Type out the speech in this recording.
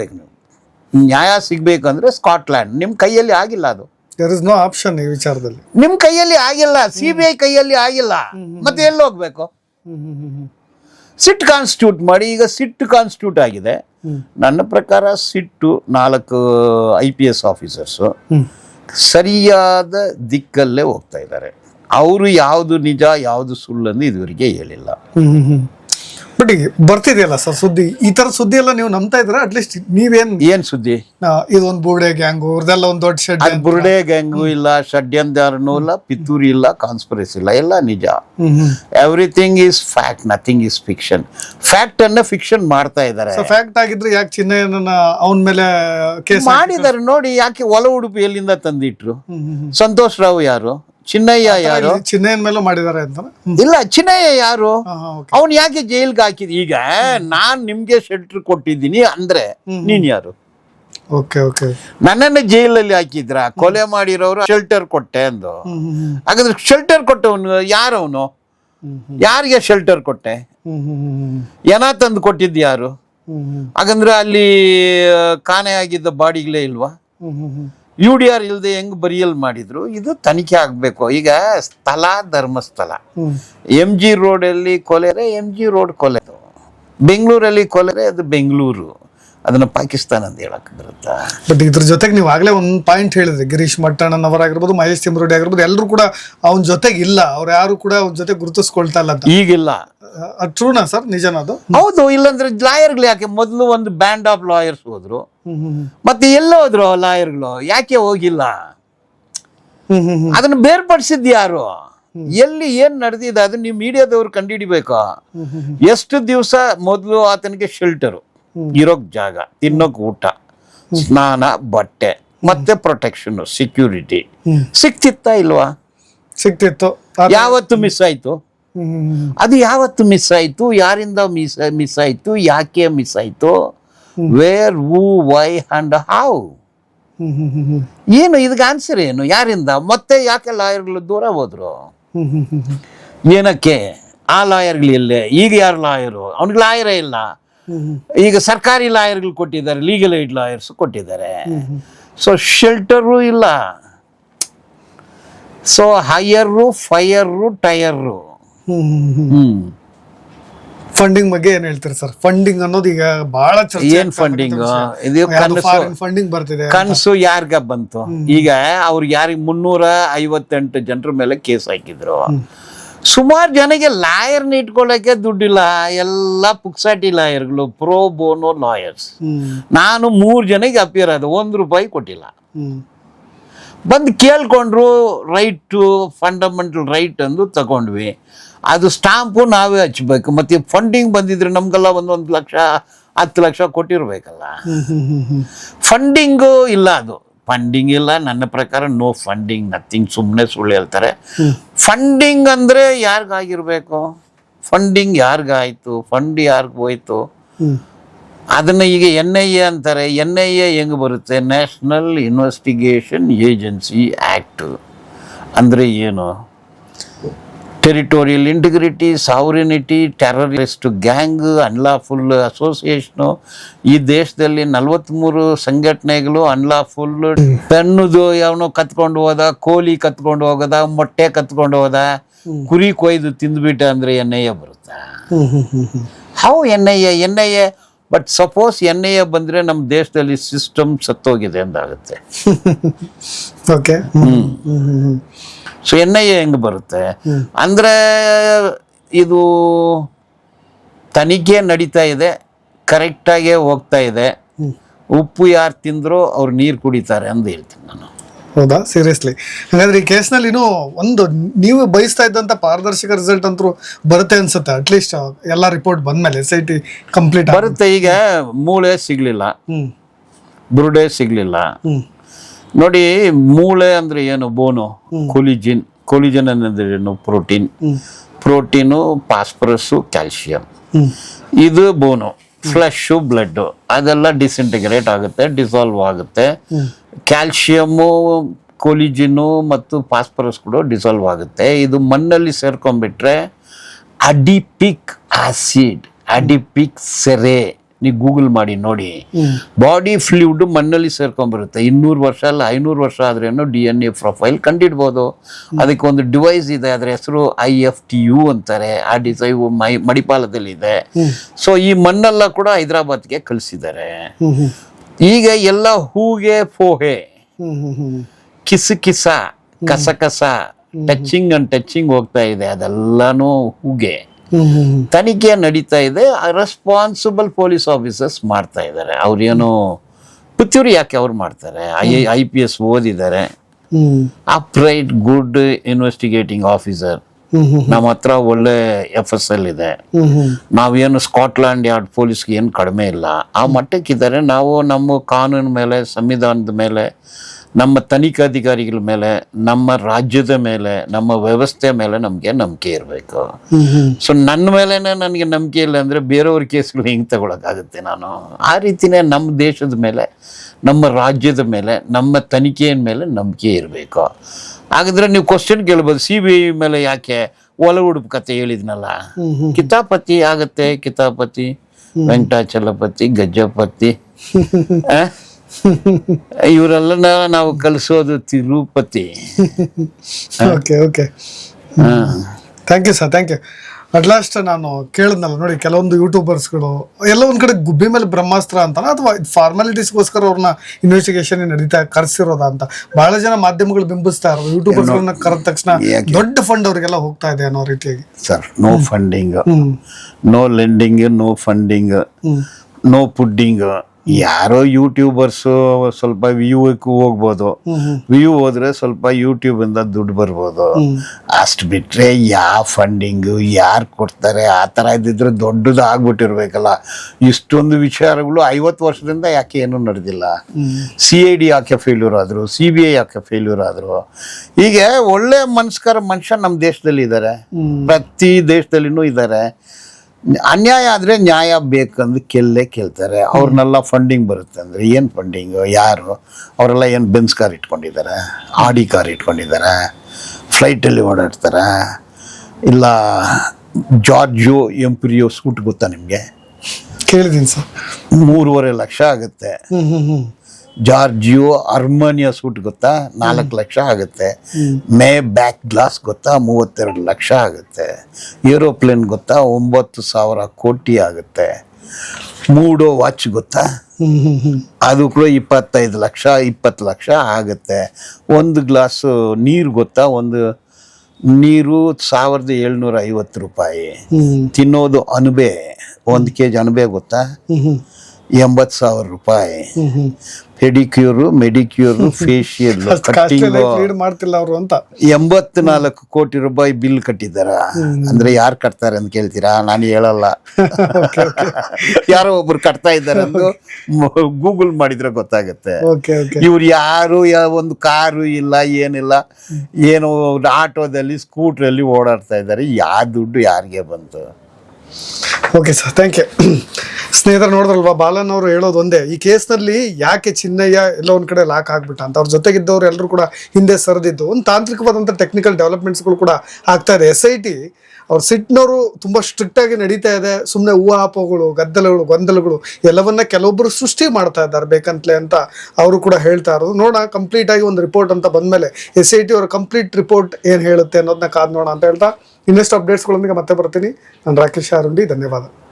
ಬೇಕು ನೀವು. ನ್ಯಾಯ ಸಿಗ್ಬೇಕಂದ್ರೆ ಸ್ಕಾಟ್ಲ್ಯಾಂಡ್. ನಿಮ್ಮ ಕೈಯಲ್ಲಿ ಆಗಿಲ್ಲ ಅದು. ದರ್ ಇಸ್ ನೋ ಆಪ್ಷನ್ ಈ ವಿಚಾರದಲ್ಲಿ. ನಿಮ್ಮ ಕೈಯಲ್ಲಿ ಆಗಿಲ್ಲ. ಸಿ ಬಿ ಐ ಕೈಯಲ್ಲಿ ಆಗಿಲ್ಲ. ಮತ್ತೆ ಎಲ್ಲಿ ಹೋಗ್ಬೇಕು? ಸಿಟ್ ಕಾನ್ಸ್ಟಿಟ್ಯೂಟ್ ಮಾಡಿ ಈಗ ಸಿಟ್ ಕಾನ್ಸ್ಟಿಟ್ಯೂಟ್ ಆಗಿದೆ. ನನ್ನ ಪ್ರಕಾರ ಸಿಟ್ಟು ನಾಲ್ಕು ಐ ಪಿ ಎಸ್ ಆಫೀಸರ್ಸು ಸರಿಯಾದ ದಿಕ್ಕಲ್ಲೇ ಹೋಗ್ತಾ ಇದ್ದಾರೆ. ಅವರು ಯಾವುದು ನಿಜ ಯಾವುದು ಸುಳ್ಳು ಅಂದ್ರೆ ಇದುವರೆಗೆ ಹೇಳಿಲ್ಲ. ಬಟ್ ಬರ್ತಿದೆಯಲ್ಲ ಸರ್ ಸುದ್ದಿ? ಈ ತರ ಸುದ್ದಿ ಎಲ್ಲ ನೀವು ನಂಬ್ತಾ ಇದ್ರ ಅಟ್ಲೀಸ್ಟ್ ನೀವೇನ್ ಏನ್ ಸುದ್ದಿ? ಆ, ಇದೊಂದ್ ಬೂಡೆ ಗ್ಯಾಂಗು ಇವ್ರದೆಲ್ಲ ಒಂದ್ ದೊಡ್ಡ ಶೆಡ್ ಅದು ಬುರುಡೆ ಗ್ಯಾಂಗು ಇಲ್ಲ ಷಡ್ಯಂತರನೂ ಇಲ್ಲ ಪಿತೂರಿ ಇಲ್ಲ ಕಾನ್ಸ್ಪರೆನ್ಸ್ ಇಲ್ಲ ಎಲ್ಲ ನಿಜ. Everything is fact nothing is fiction fact ಅನ್ನ ಫಿಕ್ಷನ್ ಮಾಡ್ತಾ ಇದ್ದಾರೆ ಸೊ ಫ್ಯಾಕ್ಟ್ ಆಗಿದ್ರೆ ಯಾಕೆ ಚಿನ್ನಯ್ಯನ ಅವನ ಮೇಲೆ ಕೇಸ್ ಮಾಡಿದ್ದಾರೆ ನೋಡಿ ಯಾಕೆ ಒಲ ಉಡುಪಿ ಎಲ್ಲಿಂದ ತಂದಿಟ್ರು ಸಂತೋಷ್ ರಾವ್ ಯಾರು? ಚಿನ್ನಯ್ಯ ಯಾರು? ಚಿನ್ನಯ್ಯನ ಮೇಲೂ ಮಾಡಿದ್ದಾರೆ ಅಂತ ಇಲ್ಲ ಚಿನ್ನಯ್ಯ ಯಾರು? ಅವನ್ ಯಾಕೆ ಜೈಲ್ಗೆ ಹಾಕಿದ? ಈಗ ನಾನ್ ನಿಮ್ಗೆ ಶೆಲ್ಟರ್ ಕೊಟ್ಟಿದ್ದೀನಿ ಅಂದ್ರೆ ನೀನ್ ಯಾರು? Okay okay. ನನ್ನನ್ನ ಜೈಲಲ್ಲಿ ಹಾಕಿದ್ರ? ಕೊಲೆ ಮಾಡಿರೋರು ಶೆಲ್ಟರ್ ಕೊಟ್ಟೆ ಅಂದು. ಹಾಗಾದ್ರೆ ಶೆಲ್ಟರ್ ಕೊಟ್ಟವನು ಯಾರವನು? ಯಾರಿಗೆ ಶೆಲ್ಟರ್ ಕೊಟ್ಟೆ? ಏನ ತಂದು ಕೊಟ್ಟಿದ್ದು ಯಾರು? ಹಾಗಂದ್ರೆ ಅಲ್ಲಿ ಕಾಣೆ ಆಗಿದ್ದ ಬಾಡಿಗಳೇ ಇಲ್ವಾ? ಯು ಡಿ ಆರ್ ಇಲ್ಲದೆ ಹೆಂಗ್ ಬರಿಯಲ್ ಮಾಡಿದ್ರು ಇದು ತನಿಖೆ ಆಗ್ಬೇಕು. ಈಗ ಸ್ಥಳ ಧರ್ಮಸ್ಥಳ. ಎಂ ಜಿ ರೋಡಲ್ಲಿ ಕೊಲೆರೆ ಎಂ ಜಿ ರೋಡ್ ಕೊಲೆ. ಬೆಂಗಳೂರಲ್ಲಿ ಕೊಲೆರೆ ಅದು ಬೆಂಗಳೂರು. ಅದನ್ನ ಪಾಕಿಸ್ತಾನ ಅಂತ ಹೇಳಕ್ ಬರುತ್ತಾ? ಬಟ್ ಇದ್ರ ಜೊತೆಗೆ ನೀವು ಆಗ್ಲೇ ಒಂದು ಪಾಯಿಂಟ್ ಹೇಳಿದ್ರಿ ಗಿರೀಶ್ ಮಟ್ಟಣ್ಣನವರಾಗಿರ್ಬೋದು ಮಹೇಶ್ ತಿಮ್ರೋಡಿ ಆಗಿರ್ಬೋದು ಎಲ್ಲರೂ ಕೂಡ ಅವನ ಜೊತೆಗೆ ಇಲ್ಲ ಅವ್ರು ಯಾರು ಕೂಡ ಅವ್ನ ಜೊತೆ ಗುರುತಿಸ್ಕೊಳ್ತಾ ಇಲ್ಲ ಅಂತ. ಈಗಿಲ್ಲ. ಟ್ರೂನಾ ಸರ್? ನಿಜನಾ ಅದು? ಹೌದು ಇಲ್ಲಾಂದ್ರೆ ಲಾಯರ್ಗಳು ಯಾಕೆ? ಮೊದಲು ಒಂದು ಬ್ಯಾಂಡ್ ಆಫ್ ಲಾಯರ್ಸ್ ಹೋದ್ರು. ಮತ್ತೆ ಎಲ್ಲ ಹೋದ್ರು ಲಾಯರ್ಗಳು. ಯಾಕೆ ಹೋಗಿಲ್ಲ? ಅದನ್ನ ಬೇರ್ಪಡಿಸಿದ್ ಯಾರು? ಎಲ್ಲಿ ಏನ್ ನಡೆದಿದೆ? ಅದನ್ನ ನೀವು ಮೀಡಿಯಾದವ್ರು ಕಂಡುಹಿಡಿಬೇಕು. ಎಷ್ಟು ದಿವಸ ಮೊದಲು ಆತನಿಗೆ ಶೆಲ್ಟರು ಇರೋಕ್ ಜಾಗ ತಿನ್ನೋಕ್ ಊಟ ಸ್ನಾನ ಬಟ್ಟೆ ಮತ್ತೆ ಪ್ರೊಟೆಕ್ಷನ್ ಸೆಕ್ಯೂರಿಟಿ ಸಿಕ್ತಿತ್ತಾ ಇಲ್ವಾ? ಸಿಕ್ತಿತ್ತು. ಯಾವತ್ತು ಮಿಸ್ ಆಯ್ತು? ಅದು ಯಾವತ್ತು ಮಿಸ್ ಆಯ್ತು? ಯಾರಿಂದ ಮಿಸ್ ಮಿಸ್ ಆಯ್ತು? ಯಾಕೆ ಮಿಸ್ ಆಯ್ತು? Where who why and how ಏನು ಇದಕ್ಕೆ ಆನ್ಸರ್ ಏನು? ಯಾರಿಂದ? ಮತ್ತೆ ಯಾಕೆ ಲಾಯರ್ಗಳು ದೂರ ಹೋದ್ರು? ಏನಕ್ಕೆ? ಆ ಲಾಯರ್ಗಳು ಎಲ್ಲೇ ಈಗ ಯಾರು ಲಾಯರು? ಅವ್ನಿಗೆ ಲಾಯರೇ ಇಲ್ಲ. ಈಗ ಸರ್ಕಾರಿ ಲಾಯರ್ಗಳು ಕೊಟ್ಟಿದ್ದಾರೆ ಲೀಗಲ್ ಏಡ್ ಲಾಯರ್ಸ್ ಕೊಟ್ಟಿದ್ದಾರೆ. ಸೊ ಶೆಲ್ಟರು ಇಲ್ಲ. So higher fire tyre funding ಬಗ್ಗೆ ಏನ್ ಹೇಳ್ತಾರೆ ಸರ್? ಫಂಡಿಂಗ್ ಅನ್ನೋದು ಈಗ ಬಹಳ ಏನ್ ಫಂಡಿಂಗ್ ಇದು ಫಂಡಿಂಗ್ ಬರ್ತಿದೆ ಕನಸು ಯಾರ್ಗ ಬಂತು? ಈಗ ಅವ್ರು ಯಾರಿಗೆ ಮುನ್ನೂರ ಐವತ್ತೆಂಟು ಜನರ ಮೇಲೆ ಕೇಸ್ ಹಾಕಿದ್ರು. ಸುಮಾರು ಜನಕ್ಕೆ ಲಾಯರ್ನ ಇಟ್ಕೊಳ್ಳೋಕ್ಕೆ ದುಡ್ಡಿಲ್ಲ ಎಲ್ಲ ಪುಕ್ಸಾಟಿ ಲಾಯರ್ಗಳು ಪ್ರೋ ಬೋನೋ ಲಾಯರ್ಸ್ ನಾನು ಮೂರು ಜನಕ್ಕೆ ಅಪಿಯರ್ ಆದ ಒಂದು ರೂಪಾಯಿ ಕೊಟ್ಟಿಲ್ಲ. ಬಂದು ಕೇಳ್ಕೊಂಡ್ರು ರೈಟು ಫಂಡಮೆಂಟಲ್ ರೈಟ್ ಅಂದು ತಗೊಂಡ್ವಿ. ಅದು ಸ್ಟಾಂಪು ನಾವೇ ಹಚ್ಬೇಕು ಮತ್ತೆ ಫಂಡಿಂಗ್ ಬಂದಿದ್ರೆ ನಮ್ಗೆಲ್ಲ ಒಂದೊಂದು ಲಕ್ಷ ಹತ್ತು ಲಕ್ಷ ಕೊಟ್ಟಿರ್ಬೇಕಲ್ಲ. ಫಂಡಿಂಗು ಇಲ್ಲ ಅದು. ಫಂಡಿಂಗ್ ಇಲ್ಲ ನನ್ನ ಪ್ರಕಾರ ನೋ ಫಂಡಿಂಗ್ ನಥಿಂಗ್ ಸುಮ್ಮನೆ ಸುಳ್ಳು ಹೇಳ್ತಾರೆ. ಫಂಡಿಂಗ್ ಅಂದರೆ ಯಾರಿಗಾಗಿರ್ಬೇಕು? ಫಂಡಿಂಗ್ ಯಾರಿಗಾಯ್ತು? ಫಂಡ್ ಯಾರಿಗೆ ಹೋಯ್ತು? ಅದನ್ನ ಈಗ ಎನ್ ಐ ಎ ಅಂತಾರೆ. ಎನ್ ಐ ಎ ಹೆಂಗೆ ಬರುತ್ತೆ? ನ್ಯಾಷನಲ್ ಇನ್ವೆಸ್ಟಿಗೇಷನ್ ಏಜೆನ್ಸಿ ಆಕ್ಟ್ ಅಂದರೆ ಏನು? Territorial integrity sovereignty terrorist gang unlawful association ಈ ದೇಶದಲ್ಲಿ ನಲವತ್ತ್ಮೂರು ಸಂಘಟನೆಗಳು ಅನ್ಲಾಫುಲ್ ಪೆನ್ನುದು ಯಾವನೋ ಕತ್ಕೊಂಡು ಹೋದ ಕೋಲಿ ಕತ್ಕೊಂಡು ಹೋಗದ ಮೊಟ್ಟೆ ಕತ್ಕೊಂಡು ಹೋದ ಕುರಿ ಕೊಯ್ದು ತಿಂದ್ಬಿಟ್ಟ ಅಂದರೆ ಎನ್ ಐ ಎ ಬರುತ್ತಾ? How N I A N I A but suppose N I A ಬಂದರೆ ನಮ್ಮ ದೇಶದಲ್ಲಿ ಸಿಸ್ಟಮ್ ಸತ್ತೋಗಿದೆ ಅಂದಾಗುತ್ತೆ. Okay so N I A ಹೆಂಗೆ ಬರುತ್ತೆ? ಅಂದರೆ ಇದು ತನಿಖೆ ನಡೀತಾ ಇದೆ ಕರೆಕ್ಟಾಗೇ ಹೋಗ್ತಾ ಇದೆ. ಉಪ್ಪು ಯಾರು ತಿಂದ್ರೋ ಅವ್ರು ನೀರು ಕುಡಿತಾರೆ ಅಂತ ಹೇಳ್ತೀನಿ ನಾನು. ಹೌದಾ? ಸೀರಿಯಸ್ಲಿ ಹಾಗಾದ್ರೆ ಈ ಕೇಸ್ನಲ್ಲಿ ಇನ್ನೂ ಒಂದು ನೀವು ಬಯಸ್ತಾ ಇದ್ದಂತ ಪಾರದರ್ಶಕ ರಿಸಲ್ಟ್ ಅಂತೂ ಬರುತ್ತೆ ಅನ್ಸುತ್ತೆ. ಅಟ್ಲೀಸ್ಟ್ ಎಲ್ಲ ರಿಪೋರ್ಟ್ ಬಂದಮೇಲೆ ಎಸ್ ಐ ಟಿ ಕಂಪ್ಲೀಟ್ ಬರುತ್ತೆ ಈಗ ಮೂಳೆ ಸಿಗಲಿಲ್ಲ. ಬುರುಡೆ ಸಿಗಲಿಲ್ಲ. ನೋಡಿ ಮೂಳೆ ಅಂದ್ರೆ ಏನು? ಬೋನು. ಕೊಲಿಜಿನ್. ಕೊಲಿಜನ್ ಅನ್ನೋದ್ರೆ ಏನು? ಪ್ರೋಟೀನ್. ಪ್ರೋಟೀನ್ ಫಾಸ್ಫರಸ್ಸು ಕ್ಯಾಲ್ಶಿಯಂ ಇದು ಬೋನು. ಫ್ಲಶ್ ಬ್ಲಡ್ ಅದೆಲ್ಲ ಡಿಸಿಂಟಿಗ್ರೇಟ್ ಆಗುತ್ತೆ ಡಿಸಾಲ್ವ್ ಆಗುತ್ತೆ. ಕ್ಯಾಲ್ಶಿಯಮ್ಮು ಕೊಲಿಜಿನು ಮತ್ತು ಫಾಸ್ಫರಸ್ ಕೂಡ ಡಿಸಾಲ್ವ್ ಆಗುತ್ತೆ. ಇದು ಮಣ್ಣಲ್ಲಿ ಸೇರ್ಕೊಂಡ್ಬಿಟ್ರೆ ಅಡಿಪಿಕ್ ಆಸಿಡ್ ಅಡಿಪಿಕ್ ಸೆರೆ. ನೀವು ಗೂಗಲ್ ಮಾಡಿ ನೋಡಿ. ಬಾಡಿ ಫ್ಲೂಡ್ ಮಣ್ಣಲ್ಲಿ ಸೇರ್ಕೊಂಡ್ಬರುತ್ತೆ. ಇನ್ನೂರು ವರ್ಷ ಅಲ್ಲ ಐನೂರು ವರ್ಷ ಆದ್ರೇನು ಡಿ ಎನ್ ಎ ಪ್ರೊಫೈಲ್ ಕಂಡಿಡ್ಬೋದು. ಅದಕ್ಕೆ ಒಂದು ಡಿವೈಸ್ ಇದೆ ಅದರ ಹೆಸರು ಐ ಎಫ್ ಟಿ ಯು ಅಂತಾರೆ. ಆ ಡಿಸೈವ್ ಮೈ ಮಣಿಪಾಲದಲ್ಲಿ ಇದೆ ಸೊ ಈ ಮಣ್ಣೆಲ್ಲ ಕೂಡ ಹೈದರಾಬಾದ್ಗೆ ಕಳಿಸಿದ್ದಾರೆ. ಈಗ ಎಲ್ಲ ಹೂಗೆ ಫೋಹೆ. ಕಿಸ ಕಿಸ ಕಸ ಕಸ ಟಚಿಂಗ್ ಅಂಡ್ ಟಚಿಂಗ್ ಹೋಗ್ತಾ ಇದೆ. ಅದೆಲ್ಲಾನು ಹೂಗೆ. ತನಿಖೆ ನಡೀತಾ ಇದೆ. ರೆಸ್ಪಾನ್ಸಿಬಲ್ ಪೊಲೀಸ್ ಆಫೀಸರ್ಸ್ ಮಾಡ್ತಾ ಇದ್ದಾರೆ. ಅವ್ರೇನು ಪುತ್ತೂರು ಯಾಕೆ ಅವ್ರು ಮಾಡ್ತಾರೆ? I I P S ಓದಿದ್ದಾರೆ. Up upright good investigating officer ನಮ್ಮ ಹತ್ರ ಒಳ್ಳೆ ಎಫ್ ಎಸ್ ಎಲ್ ಇದೆ. ನಾವೇನು ಸ್ಕಾಟ್ಲ್ಯಾಂಡ್ ಯಾರ್ಡ್ ಪೊಲೀಸ್ಗೆ ಏನು ಕಡಿಮೆ ಇಲ್ಲ. ಆ ಮಟ್ಟಕ್ಕಿದ್ದಾರೆ. ನಾವು ನಮ್ಮ ಕಾನೂನು ಮೇಲೆ ಸಂವಿಧಾನದ ಮೇಲೆ ನಮ್ಮ ತನಿಖಾಧಿಕಾರಿಗಳ ಮೇಲೆ ನಮ್ಮ ರಾಜ್ಯದ ಮೇಲೆ ನಮ್ಮ ವ್ಯವಸ್ಥೆ ಮೇಲೆ ನಮಗೆ ನಂಬಿಕೆ ಇರಬೇಕು. ಸೊ ನನ್ನ ಮೇಲೆ ನನಗೆ ನಂಬಿಕೆ ಇಲ್ಲ ಅಂದರೆ ಬೇರೆಯವ್ರ ಕೇಸ್ಗಳು ಹೆಂಗೆ ತಗೊಳಕ್ಕಾಗುತ್ತೆ ನಾನು? ಆ ರೀತಿನೇ ನಮ್ಮ ದೇಶದ ಮೇಲೆ ನಮ್ಮ ರಾಜ್ಯದ ಮೇಲೆ ನಮ್ಮ ತನಿಖೆಯ ಮೇಲೆ ನಂಬಿಕೆ ಇರಬೇಕು. ಹಾಗಾದ್ರೆ ನೀವು ಕ್ವಶನ್ ಕೇಳ್ಬೋದು ಸಿ ಬಿ ಐ ಮೇಲೆ ಯಾಕೆ ಒಲ ಉಡುಪು ಕತೆ ಹೇಳಿದ್ನಲ್ಲ? ಕಿತಾಪತಿ ಆಗತ್ತೆ ಕಿತಾಪತಿ ವೆಂಕಟಾಚಲಪತಿ ಗಜ್ಜಪತಿ ಆ? ಇವರೆಲ್ಲ ನಾವು ಕಲಿಸೋದು ತಿರುಪತಿ. ಓಕೆ ಓಕೆ ಹಾ. Thank you sir thank you at last ನಾನು ಕೇಳಿದ್ನಲ್ಲ ನೋಡಿ ಕೆಲವೊಂದು ಯೂಟ್ಯೂಬರ್ಸ್ಗಳು ಎಲ್ಲ ಒಂದು ಕಡೆ ಗುಬ್ಬಿ ಮೇಲೆ ಬ್ರಹ್ಮಾಸ್ತ್ರ ಅಂತಾನ? ಅಥವಾ ಫಾರ್ಮಾಲಿಟೀಸ್ಗೋಸ್ಕರ ಅವ್ರನ್ನ ಇನ್ವೆಸ್ಟಿಗೇಷನ್ ನಡೀತಾ ಕರೆಸಿರೋದ ಅಂತ? ಬಹಳ ಜನ ಮಾಧ್ಯಮಗಳು ಬಿಂಬಿಸ್ತಾ ಇರೋದು. ಯೂಟ್ಯೂಬರ್ಸ್ಗಳನ್ನ ಕರೆದ ತಕ್ಷಣ ದೊಡ್ಡ ಫಂಡ್ ಅವರಿಗೆಲ್ಲ ಹೋಗ್ತಾ ಇದೆ ಅನ್ನೋ ರೀತಿಯಾಗಿ. Sir no funding no lending no funding no pudding ಯಾರೋ ಯೂಟ್ಯೂಬರ್ಸು ಸ್ವಲ್ಪ ವ್ಯೂಕ್ಕೆ ಹೋಗ್ಬೋದು. ವ್ಯೂ ಹೋದ್ರೆ ಸ್ವಲ್ಪ ಯೂಟ್ಯೂಬ್ ಇಂದ ದುಡ್ಡು ಬರ್ಬೋದು. ಅಷ್ಟು ಬಿಟ್ರೆ ಯಾವ ಫಂಡಿಂಗು ಯಾರು ಕೊಡ್ತಾರೆ ಆ ಥರ ಇದ್ದಿದ್ರೆ ದೊಡ್ಡದು ಆಗ್ಬಿಟ್ಟಿರ್ಬೇಕಲ್ಲ ಇಷ್ಟೊಂದು ವಿಚಾರಗಳು ಐವತ್ತು ವರ್ಷದಿಂದ ಯಾಕೆ ಏನೂ ನಡೆದಿಲ್ಲ. ಸಿ ಐ ಡಿ ಯಾಕೆ ಫೇಲ್ಯೂರ್ ಆದರು ಸಿ ಬಿ ಐ ಯಾಕೆ ಫೇಲ್ಯೂರ್ ಆದರು. ಹೀಗೆ ಒಳ್ಳೆ ಮನಸ್ಕರ ಮನುಷ್ಯ ನಮ್ಮ ದೇಶದಲ್ಲಿ ಇದ್ದಾರೆ ಪ್ರತಿ ದೇಶದಲ್ಲಿನೂ ಇದ್ದಾರೆ. ಅನ್ಯಾಯ ಆದರೆ ನ್ಯಾಯ ಬೇಕಂದ್ರೆ ಕೆಲ್ಲೇ ಕೇಳ್ತಾರೆ. ಅವ್ರನ್ನೆಲ್ಲ ಫಂಡಿಂಗ್ ಬರುತ್ತೆ ಅಂದರೆ ಏನು ಫಂಡಿಂಗು ಯಾರು? ಅವರೆಲ್ಲ ಏನು ಬೆನ್ಸ್ ಕಾರ್ ಇಟ್ಕೊಂಡಿದ್ದಾರೆ ಆಡಿ ಕಾರ್ ಇಟ್ಕೊಂಡಿದ್ದಾರೆ ಫ್ಲೈಟಲ್ಲಿ ಓಡಾಡ್ತಾರೆ? ಇಲ್ಲ ಜಾರ್ಜು ಎಂಪ್ರಿಯೋ ಸೂಟ್ ಗೊತ್ತಾ ನಿಮಗೆ? ಕೇಳಿದೀನಿ ಸರ್. ಮೂರುವರೆ ಲಕ್ಷ ಆಗುತ್ತೆ. ಜಾರ್ಜಿಯೋ ಅರ್ಮೋನಿಯ ಸೂಟ್ ಗೊತ್ತಾ? ನಾಲ್ಕು ಲಕ್ಷ ಆಗುತ್ತೆ. ಮೇ ಬ್ಯಾಕ್ ಗ್ಲಾಸ್ ಗೊತ್ತಾ? ಮೂವತ್ತೆರಡು ಲಕ್ಷ ಆಗುತ್ತೆ. ಏರೋಪ್ಲೇನ್ ಗೊತ್ತಾ? ಒಂಬತ್ತು ಸಾವಿರ ಕೋಟಿ ಆಗುತ್ತೆ. ಮೂಡೋ ವಾಚ್ ಗೊತ್ತಾ? ಅದು ಕೂಡ ಇಪ್ಪತ್ತೈದು ಲಕ್ಷ ಇಪ್ಪತ್ತು ಲಕ್ಷ ಆಗುತ್ತೆ. ಒಂದು ಗ್ಲಾಸು ನೀರು ಗೊತ್ತಾ? ಒಂದು ನೀರು ಸಾವಿರದ ಏಳ್ನೂರ ಐವತ್ತು ರೂಪಾಯಿ. ತಿನ್ನೋದು ಅಣಬೆ ಒಂದು ಕೆ ಜಿ ಅಣಬೆ ಗೊತ್ತಾ? ಎಂಬತ್ತು ಸಾವಿರ ರೂಪಾಯಿ. ಪೆಡಿಕ್ಯೂರು ಮೆಡಿಕ್ಯೂರ್ ಫೇಶಿಯಲ್ ಮಾಡ್ತಿಲ್ಲ ಅವರು ಅಂತ. ಎಂಬತ್ತು ನಾಲ್ಕು ಕೋಟಿ ರೂಪಾಯಿ ಬಿಲ್ ಕಟ್ಟಿದ್ದಾರ? ಅಂದ್ರೆ ಯಾರು ಕಟ್ತಾರೆ ಅಂತ ಕೇಳ್ತೀರಾ? ನಾನು ಹೇಳಲ್ಲ. ಯಾರೋ ಒಬ್ರು ಕಟ್ತಾ ಇದ್ದಾರೆ ಅಂದು ಗೂಗಲ್ ಮಾಡಿದ್ರೆ ಗೊತ್ತಾಗುತ್ತೆ. ಇವ್ರು ಯಾರು ಒಂದು ಕಾರು ಇಲ್ಲ ಏನಿಲ್ಲ. ಏನು ಆಟೋದಲ್ಲಿ ಸ್ಕೂಟ್ರಲ್ಲಿ ಓಡಾಡ್ತಾ ಇದ್ದಾರೆ. ಯಾವ ದುಡ್ಡು ಯಾರಿಗೆ ಬಂತು? ಓಕೆ ಸರ್ ಥ್ಯಾಂಕ್ ಯು ಸ್ನೇಹಿತರು, ನೋಡಿದ್ರಲ್ವಾ? ಬಾಲನ್ ಅವರು ಹೇಳೋದು ಒಂದೇ. ಈ ಕೇಸ್ನಲ್ಲಿ ಯಾಕೆ ಚಿನ್ನಯ್ಯ ಎಲ್ಲ ಒಂದು ಕಡೆ ಲಾಕ್ ಆಗ್ಬಿಟ್ಟ ಅಂತ. ಅವ್ರ ಜೊತೆಗಿದ್ದವ್ರು ಎಲ್ಲರೂ ಕೂಡ ಹಿಂದೆ ಸರಿದಿದ್ದು. ಒಂದು ತಾಂತ್ರಿಕವಾದಂಥ ಟೆಕ್ನಿಕಲ್ ಡೆವಲಪ್ಮೆಂಟ್ಸ್ಗಳು ಕೂಡ ಆಗ್ತಾ ಇದೆ. ಎಸ್ ಐ ಟಿ ಅವ್ರ ಸಿಟ್ನವರು ತುಂಬ ಸ್ಟ್ರಿಕ್ಟ್ ಆಗಿ ನಡೀತಾ ಇದೆ. ಸುಮ್ಮನೆ ಹೂವಾಪಗಳು ಗದ್ದಲಗಳು, ಗೊಂದಲಗಳು ಎಲ್ಲವನ್ನ ಕೆಲವೊಬ್ಬರು ಸೃಷ್ಟಿ ಮಾಡ್ತಾ ಇದ್ದಾರೆ ಬೇಕಂತಲೇ ಅಂತ ಅವರು ಕೂಡ ಹೇಳ್ತಾ ಇರೋದು. ನೋಡೋಣ ಕಂಪ್ಲೀಟ್ ಆಗಿ ಒಂದು ರಿಪೋರ್ಟ್ ಅಂತ ಬಂದಮೇಲೆ ಎಸ್ ಐ ಟಿ ಅವರ ಕಂಪ್ಲೀಟ್ ರಿಪೋರ್ಟ್ ಏನು ಹೇಳುತ್ತೆ ಅನ್ನೋದನ್ನ ಕಾದ್ ನೋಡೋಣ ಅಂತ ಹೇಳ್ತಾ. ಇನ್ನೆಷ್ಟು ಅಪ್ಡೇಟ್ಸ್ಗಳೊಂದಿಗೆ ಮತ್ತೆ ಬರ್ತೀನಿ. ನಾನು ರಾಕೇಶ್. స్టార్ ఉండి ధన్యవాదాలు.